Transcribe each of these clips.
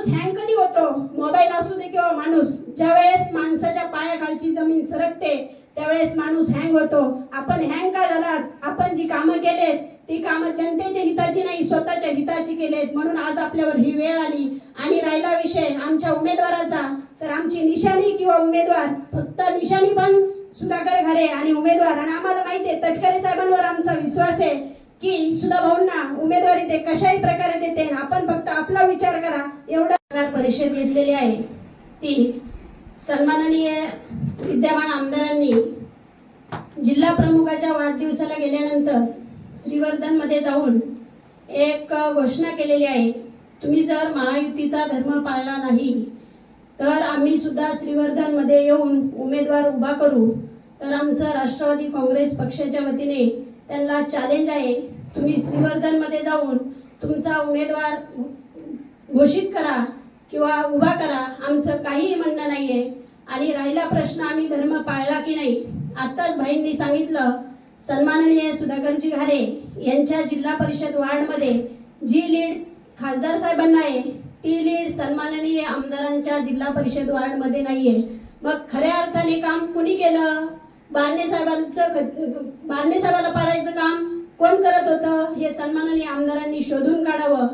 माणूस हँग कधी होतो? मोबाईल असू दे किंवा माणूस ज्या वेळेस माणसाच्या पायाखालची जमीन सरकते त्यावेळेस माणूस हँग होतो. आपण हँग का झालात? आपण जी कामं केलेत ती कामं जनतेच्या हिताची नाही स्वतःच्या हिताची केलेत. म्हणून आज आपल्यावर ही वेळ आली. आणि राहिला विषय आमच्या उमेदवाराचा. तर आमची निशाणी किंवा उमेदवार फक्त निशाणी पण सुधाकर घरे आणि उमेदवार. आणि आम्हाला माहिती आहे तटकरे साहेबांवर आमचा विश्वास आहे की सुधा भाऊंना उमेदवारी ते कशाही प्रकारे देते. आपण फक्त विचार करा एवढा परिषद घेतलेली आहे. ती सन्माननीय विद्यमान आमदारांनी जिल्हा प्रमुखाच्या वाढदिवसाला गेल्यानंतर श्रीवर्धनमध्ये जाऊन एक घोषणा केलेली आहे तुम्ही जर महायुतीचा धर्म पाळला नाही तर आम्ही सुद्धा श्रीवर्धनमध्ये येऊन उमेदवार उभा करू. तर आमचं राष्ट्रवादी काँग्रेस पक्षाच्या वतीने त्यांना चॅलेंज आहे तुम्ही श्रीवर्धनमध्ये जाऊन तुमचा उमेदवार घोषित करा किंवा उभा करा. आमचं काहीही म्हणणं नाही आहे आणि राहिला प्रश्न आम्ही धर्म पाळला की नाही? आत्ताच भाईंनी सांगितलं सन्माननीय सुधाकरजी घारे यांच्या जिल्हा परिषद वार्डमध्ये जी लीड खासदार साहेबांना आहे ती लीड सन्माननीय आमदारांच्या जिल्हा परिषद वार्डमध्ये नाही आहे मग खऱ्या अर्थाने काम कुणी केलं? बारणे साहेबांचं ख- बारणे साहेबाला पाडायचं काम कोण करत होतं? हे सन्माननीय आमदारांनी शोधून काढावं.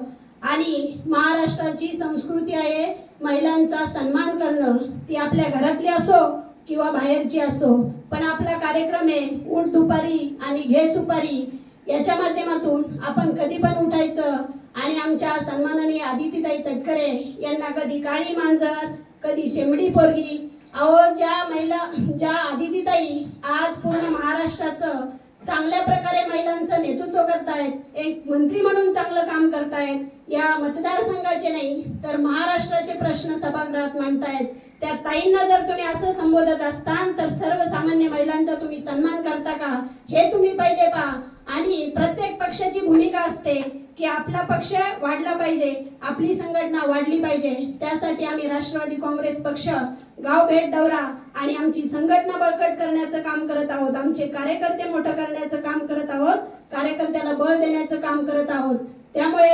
आणि महाराष्ट्राची संस्कृती आहे महिलांचा सन्मान करणं ती आपल्या घरातली असो किंवा बाहेरची असो पण आपला कार्यक्रम आहे उठ दुपारी आणि घे सुपारी याच्या माध्यमातून आपण कधी पण उठायचं आणि आमच्या सन्माननीय आदितीताई तटकरे यांना कधी काळी मांजर कधी शेंबडी पोरगी अहो ज्या महिला ज्या आदितीताई आज पूर्ण महाराष्ट्राचं चांगल्या प्रकारे महिलांचं नेतृत्व करतायत एक मंत्री म्हणून चांगलं काम करतायत. या मतदारसंघाचे नाही तर महाराष्ट्राचे प्रश्न सभागृहात मांडतायत. त्या ताईंना जर तुम्ही असं संबोधत असताल तर सर्वसामान्य महिलांचा तुम्ही सन्मान करता का? हे तुम्ही पहिले पहा. आणि प्रत्येक पक्षाची भूमिका असते. की आपला पक्ष वाढला पाहिजे आपली संघटना वाढली पाहिजे. त्यासाठी आम्ही राष्ट्रवादी काँग्रेस पक्ष गाव भेट दौरा आणि आमची संघटना बळकट करण्याचं काम करत आहोत. आमचे कार्यकर्ते मोठं करण्याचं काम करत आहोत. कार्यकर्त्याला बळ देण्याचं काम करत आहोत. त्यामुळे